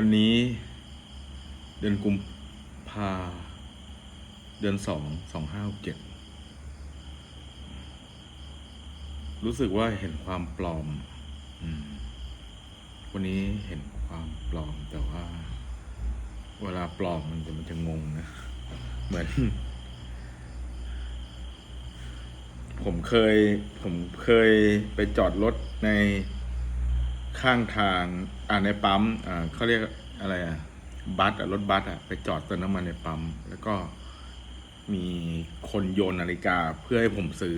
วันนี้ เดือนกุมภาเดือนสองสองห้าเจ็ดรู้สึกว่าเห็นความปลอมอมวันนี้เห็นความปลอมแต่ว่า เวลาปลอมมันจะมันจะงงนะเหมือน ผมเคย ผมเคยไปจอดรถใน ข้างทางอ่าในปั๊มอ่าเขาเรียกอะไรอะบัสอะรถบัสอะไปจอดเติมน้ำมันในปั๊มแล้วก็มีคนโยนนาฬิกาเพื่อให้ผมซื้อ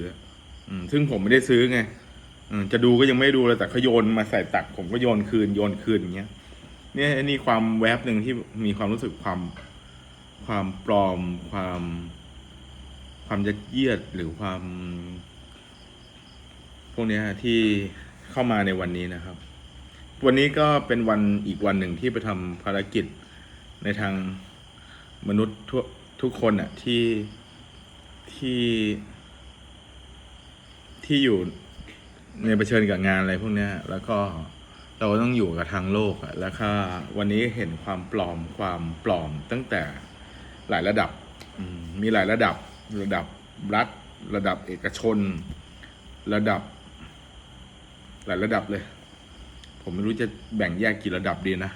อืม ซึ่งผมไม่ได้ซื้อไงอืมจะดูก็ยังไม่ดูเลยแต่เขาโยนมาใส่ตัก ผมก็โยนคืนโยนคืนอย่างเงี้ยเนี่ยนี่ความแวบหนึ่งที่มีความรู้สึกความ ความปลอม ความ ความยัดเยียดหรือความ พวกเนี้ยที่เข้ามาในวันนี้นะครับ วันนี้ก็เป็นวันอีกวันหนึ่งที่ไปทำภารกิจในทางมนุษย์ทุกทุกคนอะที่ที่ที่อยู่ในเผชิญกับงานอะไรพวกเนี้ย แล้วก็เราก็ต้องอยู่กับทางโลกอะแล้วก็วันนี้เห็นความปลอมความปลอมตั้งแต่หลายระดับมีหลายระดับ ระดับรัฐ ระดับเอกชน ระดับ หลายระดับเลย ผมไม่รู้จะแบ่งแยกกี่ระดับดีนะ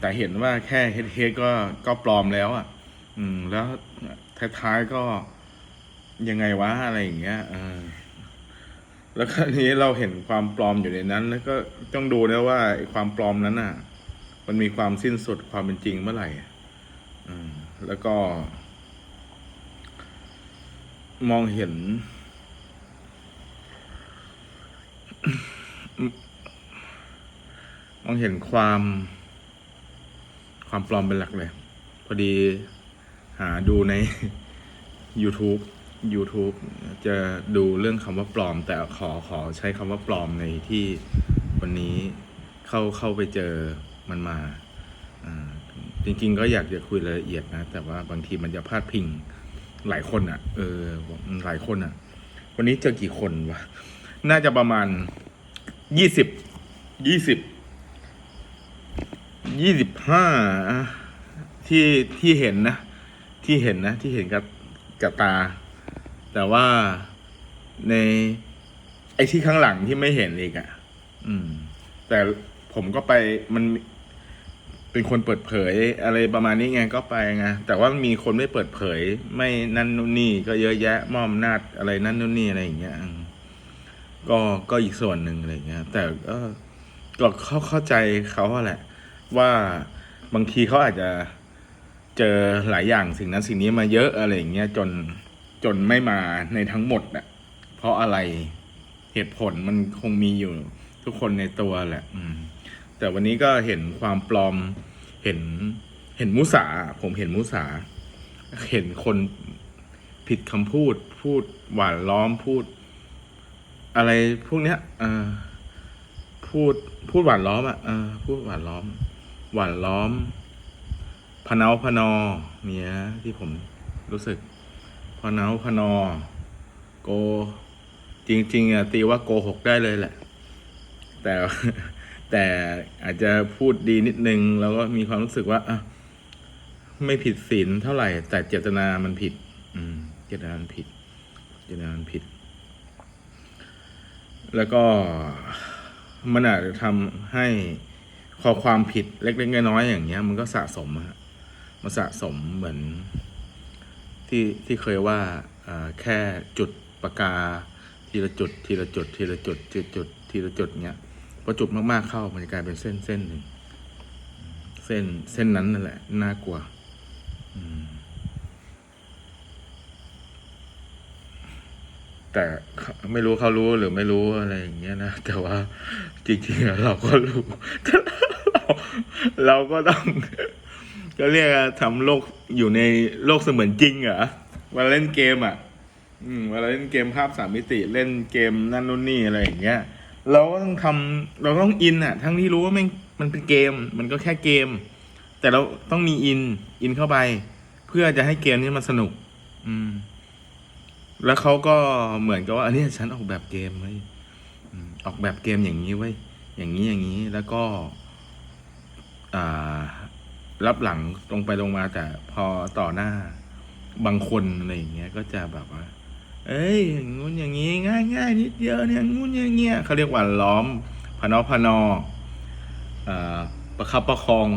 แต่เห็นว่าแค่เฮดเฮดก็ก็ปลอมแล้วอะ อืม แล้วท้ายๆก็ยังไงวะอะไรอย่างเงี้ยอแล้วก็ทีนี้เราเห็นความปลอมอยู่ในนั้น แล้วก็ต้องดูนะว่าความปลอมนั้นอะ มันมีความสิ้นสุดความเป็นจริงเมื่อไหร่อืมแล้วก็ มองเห็น องเห็นความ ความปลอมเป็นหลักเลย พอดีหาดูใน YouTube YouTube จะดูเรื่องคำว่าปลอม แต่ขอขอใช้คำว่าปลอมในที่วันนี้เข้าเข้าไปเจอมันมา จริง ๆ ก็อยากจะคุยรายละเอียดนะ แต่ว่าบางทีมันจะพลาดพิงหลายคนอะ เออหลายคนอะ วันนี้เจอกี่คนวะ น่าจะประมาณยี่สิบยี่สิบ ยี่สิบห้าที่ที่เห็นนะ ที่เห็นนะ ที่เห็นกับกับตา แต่ว่าในไอ้ที่ข้างหลังที่ไม่เห็นอีกอะ่ะ อืม แต่ผมก็ไปมันเป็นคนเปิดเผยอะไรประมาณนี้ไงก็ไปไงแต่ว่ามีคนไม่เปิดเผย ไม่นั่นนู่นนี่ ก็เยอะแยะมอมนาดอะไรนั่นนู่นนี่อะไรอย่างเงี้ยก็ก็อีกส่วนหนึ่งอะไรอย่างเงี้ยแต่ก็ก็เข้าเข้าใจเขาแหละ ว่าบางทีเขาอาจจะเจอหลายอย่างสิ่งนั้นสิ่งนี้มาเยอะอะไรอย่างเงี้ยจนจนไม่มาในทั้งหมดอะเพราะอะไรเหตุผลมันคงมีอยู่ทุกคนในตัวแหละ อืม แต่วันนี้ก็เห็นความปลอมเห็นเห็นมุสา ผมเห็นมุสา เห็นคนผิดคำพูด พูดหวานล้อมพูด อะไรพวกเนี้ย เออพูดพูดหวานล้อมอะเออพูดหวานล้อม หวานล้อม พนาพนอเนี่ยที่ผมรู้สึก พนาพนอ โก จริงๆอะตีว่าโกหกได้เลยแหละ แต่แต่อาจจะพูดดีนิดนึง แล้วก็มีความรู้สึกว่าอะไม่ผิดศีลเท่าไหร่ แต่เจตนามันผิด อืม เจตนามันผิด เจตนามันผิด แล้วก็มันอาจจะทำให้ พอความผิดเล็กๆน้อยๆอย่างเงี้ย มันก็สะสมอะฮะมันสะสมเหมือน ที่ที่เคยว่าอ่าแค่จุดปากกา ทีละจุด ทีละจุด ทีละจุดทีละจุดทีละจุดเงี้ยพอจุดมากๆเข้ามันจะกลายเป็นเส้นเส้นหนึ่งเส้นเส้นนั้นนั่นแหละน่ากลัว อืม แต่ไม่รู้เขารู้หรือไม่รู้อะไรอย่างเงี้ยนะแต่ว่าจริงๆเราก็รู้เราเราก็ต้องก็เรียกว่าทำโลกอยู่ในโลกเสมือนจริงเหรอเวลาเล่นเกมอะ อืมเวลาเล่นเกมภาพสามมิติเล่นเกมนั่นนู่นนี่อะไรอย่างเงี้ยเราก็ต้องทำเราต้องอินอะ ทั้งที่รู้ว่ามันมันเป็นเกม มันก็แค่เกม แต่เราต้องมีอินอินเข้าไป เพื่อจะให้เกมนี้มันสนุก อืม แล้วเขาก็เหมือนกับว่าอันนี้ฉันออกแบบเกมไว้ยออกแบบเกมอย่างนี้ไว้ยอย่างนี้อย่างนี้แล้วก็รับหลังตรงไปตรงมาแต่พอต่อหน้าบางคนอะไรอย่างเงี้ยก็จะแบบว่า เอ้ยอย่างงู้นอย่างงี้ง่ายง่ายนิดเดียวเนี่ยงู้นอย่างเงี้ยเขาเรียกว่าล้อมพนอพนอประคับประคอง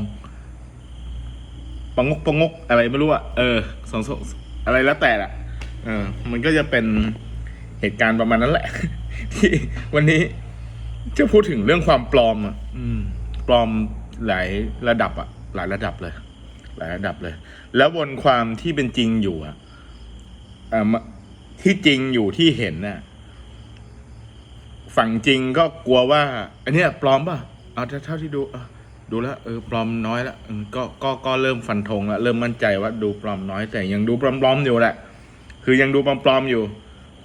ประงกประงกอะไรไม่รู้อะเออสองสองอะไรแล้วแต่ละ เออ มันก็จะเป็นเหตุการณ์ประมาณนั้นแหละ ที่วันนี้จะพูดถึงเรื่องความปลอมอะอืมปลอมหลายระดับอะ หลายระดับเลย หลายระดับเลย แล้วบนความที่เป็นจริงอยู่อะอ่ามาที่จริงอยู่ที่เห็นน่ะ ฝั่งจริงก็กลัวว่าอันเนี้ยปลอมป่ะเอาเท่าที่ดูอะดูแล้วเออปลอมน้อยละอืมก็ก็ก็เริ่มฟันธงละเริ่มมั่นใจว่าดูปลอมน้อยแต่ยังดูปลอมๆอยู่แหละ คือยังดูปลอมๆอยู่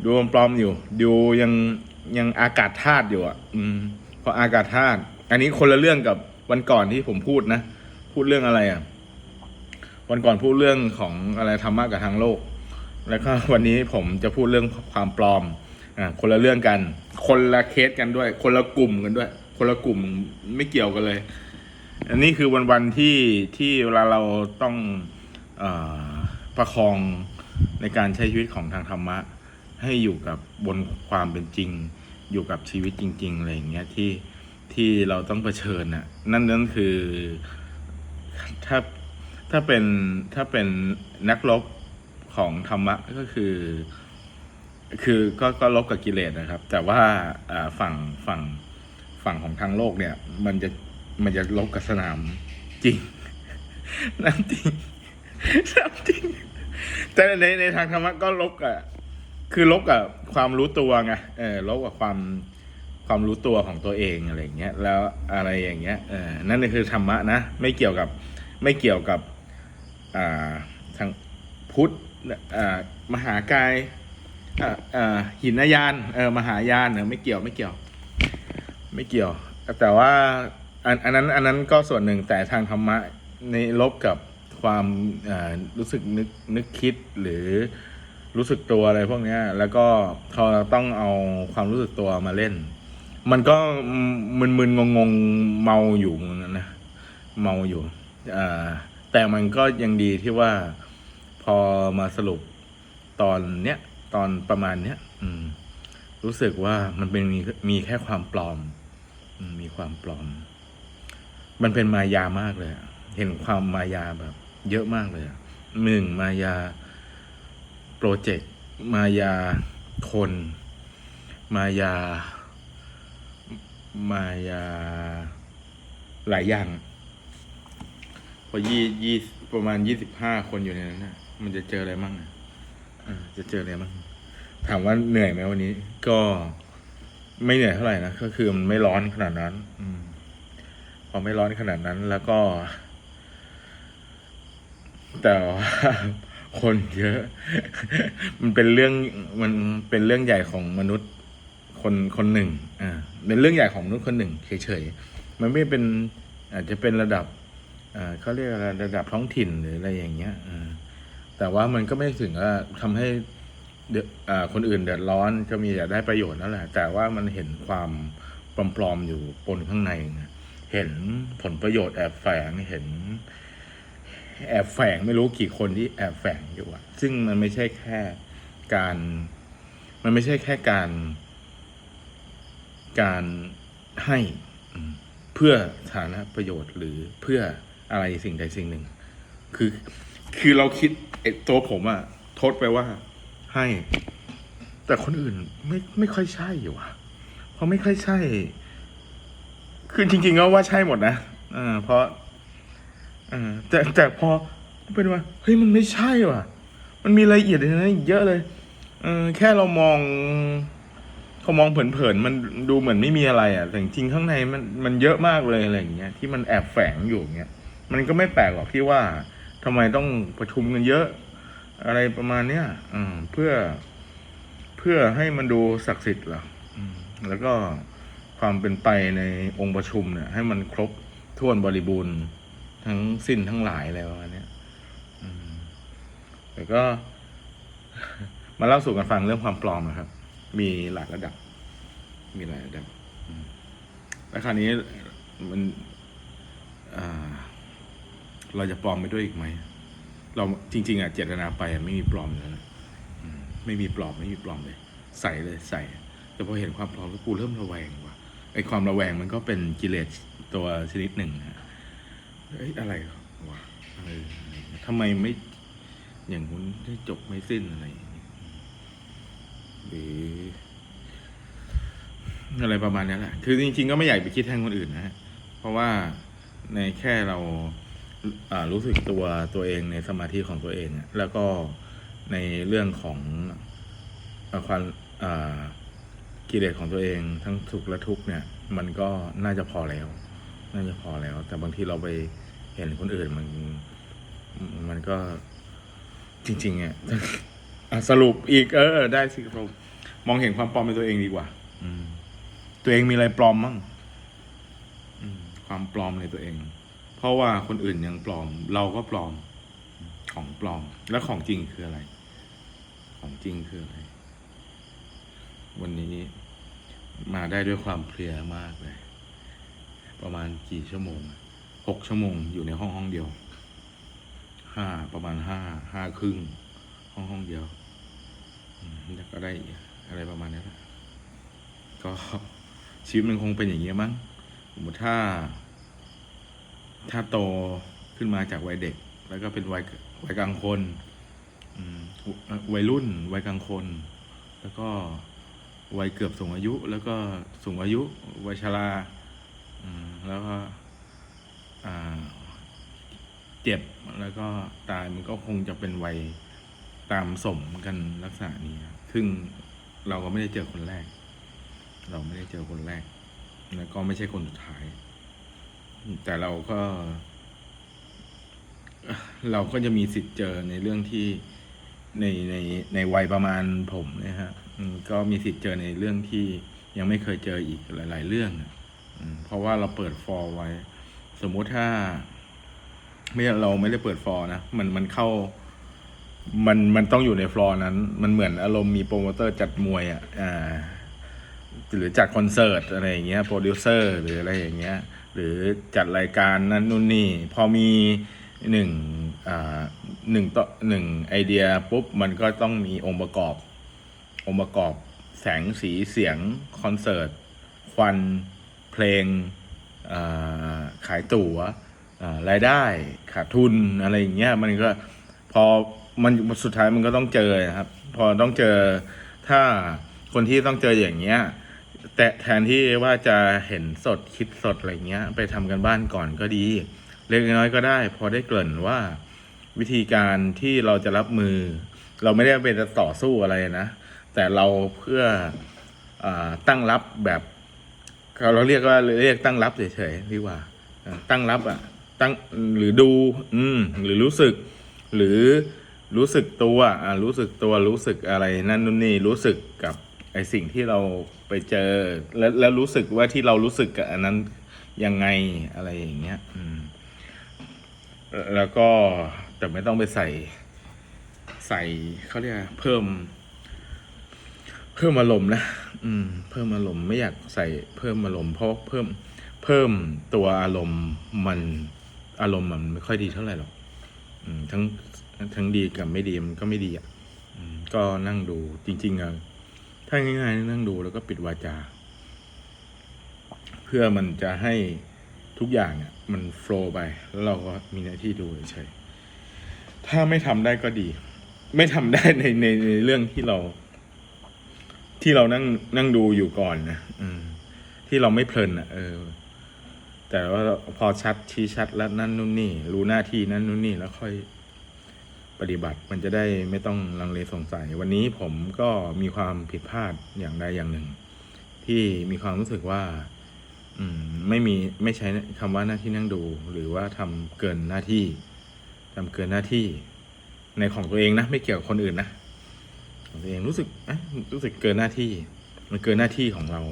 ดูปลอมๆอยู่ ดูยังยังอากาศธาตุอยู่อะ อืมเพราะอากาศธาตุอันนี้คนละเรื่องกับวันก่อนที่ผมพูดนะ พูดเรื่องอะไรอะ วันก่อนพูดเรื่องของอะไรธรรมะกับทางโลก แล้วก็วันนี้ผมจะพูดเรื่องความปลอม อ่า คนละเรื่องกัน คนละเคสกันด้วย คนละกลุ่มกันด้วย คนละกลุ่มไม่เกี่ยวกันเลย อันนี้คือวันวันๆที่ที่เวลาเราต้องอประคอง ในการใช้ชีวิตของทางธรรมะ ให้อยู่กับบนความเป็นจริง อยู่กับชีวิตจริงๆอะไรอย่างเงี้ยที่ที่เราต้องเผชิญน่ะนั่นนั่นคือถ้าถ้าเป็นถ้าเป็นนักรบของธรรมะก็คือ คือก็ก็ลบกับกิเลสนะครับ แต่ว่าอ่าฝั่งฝั่งฝั่งของทางโลกเนี่ย มันจะมันจะลบกับสนามจริงน้ำจริงน้ำจริง แต่ในในทางธรรมะก็ลบกับคือลบกับความรู้ตัวไงเออลบกับความความรู้ตัวของตัวเองอะไรเงี้ยแล้วอะไรอย่างเงี้ยเออนั่นคือธรรมะนะไม่เกี่ยวกับไม่เกี่ยวกับอ่าทางพุทธอ่ามหากายอ่าอ่าหินยานเออมหายานเนอไม่เกี่ยวไม่เกี่ยว ไม่เกี่ยว แต่ว่าอันอันนั้นอันนั้นก็ส่วนหนึ่งแต่ทางธรรมะในลบกับ ความรู้สึกนึกนึกคิดหรือรู้สึกตัวอะไรพวกเนี้ยแล้วก็พอต้องเอาความรู้สึกตัวมาเล่น มันก็มึนๆงงๆเมาอยู่เหมือนกันนะเมาอยู่แต่มันก็ยังดีที่ว่าพอมาสรุปตอนเนี้ยตอนประมาณเนี้ยรู้สึกว่ามันเป็นมีมีแค่ความปลอม มีความปลอม มันเป็นมายามากเลย เห็นความมายาแบบ เยอะมากเลยอะหนึ่งมายาโปรเจกต์มายาคน มายา มายา หลายอย่าง พอยี่ยี่ประมาณยี่สิบห้าคนอยู่ในนั้นนะมันจะเจออะไรมั่งอะอ่าจะเจออะไรมั่งถามว่าเหนื่อยไหมวันนี้ ก็ไม่เหนื่อยเท่าไหร่นะก็คือมันไม่ร้อนขนาดนั้น อืมพอไม่ร้อนขนาดนั้นแล้วก็ แต่ว่าคนเยอะ มันเป็นเรื่องมันเป็นเรื่องใหญ่ของมนุษย์คนคนหนึ่งอ่าเป็นเรื่องใหญ่ของมนุษย์คนหนึ่งเฉยๆมันไม่เป็นอาจจะเป็นระดับอ่าเขาเรียกอะไรระดับท้องถิ่นหรืออะไรอย่างเงี้ยอ่าแต่ว่ามันก็ไม่ถึงว่าทำให้เดืออ่าคนอื่นเดือดร้อนก็มีแต่ได้ประโยชน์นั่นแหละ แต่ว่ามันเห็นความปลอมๆอยู่ปนข้างใน เห็นผลประโยชน์แอบแฝงเห็น แอบแฝงไม่รู้กี่คนที่แอบแฝงอยู่อะซึ่งมันไม่ใช่แค่การ มันไม่ใช่แค่การ การให้เพื่อฐานะประโยชน์หรือเพื่ออะไรสิ่งใดสิ่งหนึ่ง คือคือเราคิดไอ้ตัวผมอะโทษไปว่าให้ แต่คนอื่นไม่ไม่ค่อยใช่อยู่อะเพราะไม่ค่อยใช่ คือจริงๆก็ว่าใช่หมดนะอ่าเพราะ อ่าแต่แต่พอเป็นว่าเฮ้ยมันไม่ใช่ว่ะ มันมีรายละเอียดในนั้นอีกเยอะเลยเออแค่เรามองเขามองเผินๆมันดูเหมือนไม่มีอะไรอะแต่จริงข้างในมันมันเยอะมากเลยอะไรอย่างเงี้ยที่มันแอบแฝงอยู่เงี้ยมันก็ไม่แปลกหรอกที่ว่าทำไมต้องประชุมกันเยอะ อะไรประมาณเนี้ยอืมเพื่อ เพื่อให้มันดูศักดิ์สิทธิ์หรอแล้วก็ความเป็นไปในองค์ประชุมเนี่ย ให้มันครบถ้วนบริบูรณ์ ทั้งสิ้นทั้งหลายอะไรประมาณเนี้ยแต่ก็ มาเล่าสู่กันฟังเรื่องความปลอมนะครับ มีหลายระดับ มีหลายระดับแล้วคราวนี้มันเราจะปลอมไปด้วยอีกไหม เราจริง ๆอะเจตนาไปอะไม่มีปลอมเลยนะไม่มีปลอมไม่มีปลอมเลย ใส่เลยใส่ แต่พอเห็นความปลอมแล้วกูเริ่มระแวงว่ะไอความระแวงมันก็เป็นกิเลสตัวชนิดหนึ่งนะ เอ้ยอะไรวะเออทำไมไม่อย่างนู้นได้จบไม่สิ้นอะไรอย่างเงี้ยหรืออะไรประมาณนี้แหละ คือจริง ๆ ก็ไม่อยากไปคิดแทนคนอื่นนะฮะเพราะว่าในแค่เรารู้สึกตัวตัวเองในสมาธิของตัวเอง แล้วก็ในเรื่องของความกิเลสของตัวเองทั้งสุขและทุกข์เนี่ย มันก็น่าจะพอแล้ว น่าจะพอแล้ว แต่บางทีเราไปเห็นคนอื่นมันมันก็จริงๆอะอะสรุปอีกเออ ได้สิสรุปมองเห็นความปลอมในตัวเองดีกว่า อืม ตัวเองมีอะไรปลอมมั่งอืมความปลอมในตัวเอง เพราะว่าคนอื่นยังปลอม เราก็ปลอม ของปลอม แล้วของจริงคืออะไร ของจริงคืออะไร วันนี้มาได้ด้วยความเพลียมากเลย ประมาณกี่ชั่วโมงหกชั่วโมงอยู่ในห้องห้องเดียวห้าประมาณห้าห้าครึ่งห้องห้องเดียวแล้วก็ได้อะไรประมาณนี้แหละก็ชีวิตมันคงเป็นอย่างนี้มั้งสมมติถ้า ถ้าโตขึ้นมาจากวัยเด็ก แล้วก็เป็นวัยวัยกลางคนวัยรุ่น วัยกลางคน แล้วก็วัยเกือบสูงอายุ แล้วก็สูงอายุ วัยชรา แล้วก็เจ็บแล้วก็ตายมันก็คงจะเป็นวัยตามสมกันลักษณะนี้ซึ่งเราก็ไม่ได้เจอคนแรก เราไม่ได้เจอคนแรก แล้วก็ไม่ใช่คนสุดท้าย แต่เราก็ เราก็จะมีสิทธิ์เจอในเรื่องที่ในในในวัยประมาณผมเนะฮะก็มีสิทธิ์เจอในเรื่องที่ยังไม่เคยเจออีกหลาย ๆ เรื่องอะ เพราะว่าเราเปิดฟอร์ไว้ สมมุติถ้า ไม่เราไม่ได้เปิดฟอร์นะมันมันเข้า มันมันต้องอยู่ในฟลอร์นั้น มันเหมือนอารมณ์มีโปรโมเตอร์จัดมวยอะอ่าหรือจัดคอนเสิร์ตอะไรอย่างเงี้ยโปรดิวเซอร์หรืออะไรอย่างเงี้ย หรือจัดรายการนั้นนู่นนี่พอมีหนึ่งอ่าหนึ่งต่อหนึ่งไอเดียปุ๊บมันก็ต้องมีองค์ประกอบ องค์ประกอบแสงสีเสียงคอนเสิร์ต ควัน เพลงขายตั๋วรายได้ขาดทุนอะไรอย่างเงี้ยมันก็พอมันสุดท้ายมันก็ต้องเจอนะครับ พอต้องเจอถ้าคนที่ต้องเจออย่างเงี้ยแต่แทนที่ว่าจะเห็นสดคิดสดอะไรเงี้ย ไปทำกันบ้านก่อนก็ดี เล็กน้อยก็ได้ พอได้เกริ่นว่าวิธีการที่เราจะรับมือ เราไม่ได้เป็นจะต่อสู้อะไรนะ แต่เราเพื่ออตั้งรับแบบ เราเรียกว่าเรียกตั้งรับเฉยๆดีกว่า ตั้งรับอะตั้งหรือดู อืม หรือรู้สึก หรือรู้สึกตัวอ่ารู้สึกตัวรู้สึกอะไรนั่นนู่นนี่รู้สึกกับไอสิ่งที่เราไปเจอ แล้วแล้วรู้สึกว่าที่เรารู้สึกกับอันนั้นยังไงอะไรอย่างเงี้ย อืม แล้วก็แต่ไม่ต้องไปใส่ใส่เขาเรียกเพิ่ม เพิ่มอารมณ์นะอืม เพิ่มอารมณ์ไม่อยากใส่เพิ่มอารมณ์เพราะเพิ่มเพิ่มตัวอารมณ์มันอารมณ์มันไม่ค่อยดีเท่าไหร่หรอกอืมทั้งทั้งดีกับไม่ดีมันก็ไม่ดีอะก็นั่งดูจริงๆอะถ้าง่ายๆนั่งดูแล้วก็ปิดวาจา เพื่อมันจะให้ทุกอย่างอะมันโฟล์ไปแล้วเราก็มีหน้าที่ดูเฉยถ้าไม่ทำได้ก็ดี ไม่ทำได้ในในในเรื่องที่เรา ที่เรานั่งนั่งดูอยู่ก่อนนะอืม ที่เราไม่เพลินอะ เออ แต่ว่าพอชัดชี้ชัดแล้วนั่นนู่นนี่ รู้หน้าที่นั่นนู่นนี่แล้วค่อยปฏิบัติมันจะได้ไม่ต้องลังเลสงสัย วันนี้ผมก็มีความผิดพลาดอย่างใดอย่างหนึ่ง ที่มีความรู้สึกว่า อืม ไม่มีไม่ใช้คำว่าหน้าที่นั่งดู หรือว่าทำเกินหน้าที่ทำเกินหน้าที่ ในของตัวเองนะ ไม่เกี่ยวกับคนอื่นนะ ของตัวเองรู้สึกอะรู้สึกเกินหน้าที่ มันเกินหน้าที่ของเรา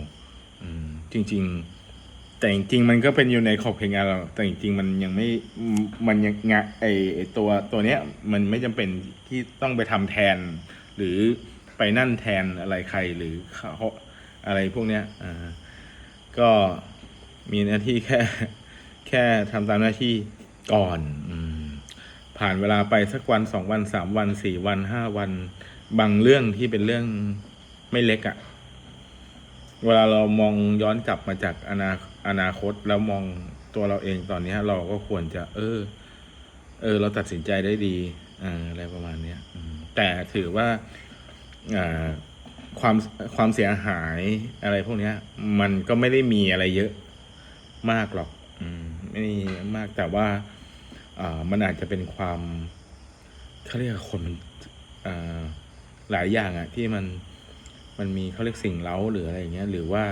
อืม จริง ๆ แต่จริงๆมันก็เป็นอยู่ในขอบเขตงานเรา แต่จริงๆมันยังไม่มันยังงะไอไอตัวตัวเนี้ย มันไม่จำเป็นที่ต้องไปทำแทน หรือไปนั่นแทนอะไรใครหรือเขาอะไรพวกเนี้ยอ่าก็มีหน้าที่แค่ แค่ทำตามหน้าที่ก่อนอืมผ่านเวลาไปสักวันสองวันสามวันสี่วันห้าวัน บางเรื่องที่เป็นเรื่องไม่เล็กอะ่ะ เวลาเรามองย้อนกลับมาจากอนาอนาคตแล้วมองตัวเราเองตอนนี้เราก็ควรจะ เออ เออ เราตัดสินใจได้ดีอ่าอะไรประมาณเนี้ยแต่ถือว่าอ่าความความเสียหายอะไรพวกเนี้ยมันก็ไม่ได้มีอะไรเยอะมากหรอกอมไม่มากแต่ว่าอ่ามันอาจจะเป็นความเขาเรียกคนมันอ่า หลายอย่างอะที่มันมันมีเขาเรียกสิ่งเล้าหรืออะไรอย่างเงี้ย หรือว่า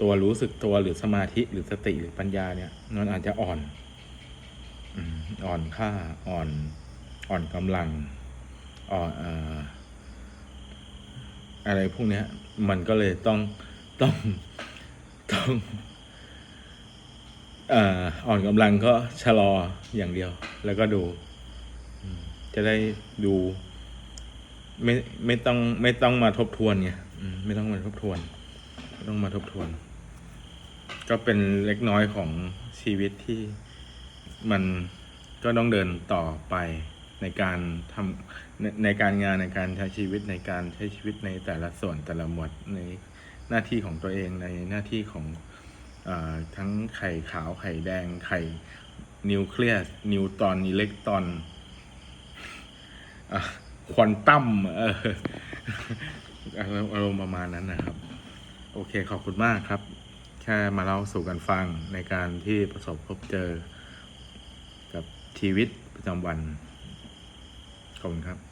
ตัวรู้สึกตัวหรือสมาธิหรือสติหรือปัญญาเนี่ยมันอาจจะอ่อนอ่อนค่าอ่อนอ่อนกำลังอ่อนอะไรพวกเนี้ย มันก็เลยต้องต้องต้องอ่อนกำลังก็ชะลออย่างเดียว แล้วก็ดู จะได้ดู ไม่ไม่ต้องไม่ต้องมาทบทวนไงไม่ต้องมาทบทวนไม่ต้องมาทบทวน ก็เป็นเล็กน้อยของชีวิตที่มันก็ต้องเดินต่อไปในการทำในในการงานในการใช้ชีวิตในการใช้ชีวิตในแต่ละส่วนแต่ละหมวดในหน้าที่ของตัวเองในหน้าที่ของอทั้งไข่ขาวไข่แดงไข่นิวเคลียสนิวตรอนอิเล็กตรอนอ ควอนตัมเอออารมณ์อารมณ์ประมาณนั้นนะครับ โอเคขอบคุณมากครับ แค่มาเล่าสู่กันฟังในการที่ประสบพบเจอกับชีวิตประจำวัน ขอบคุณครับ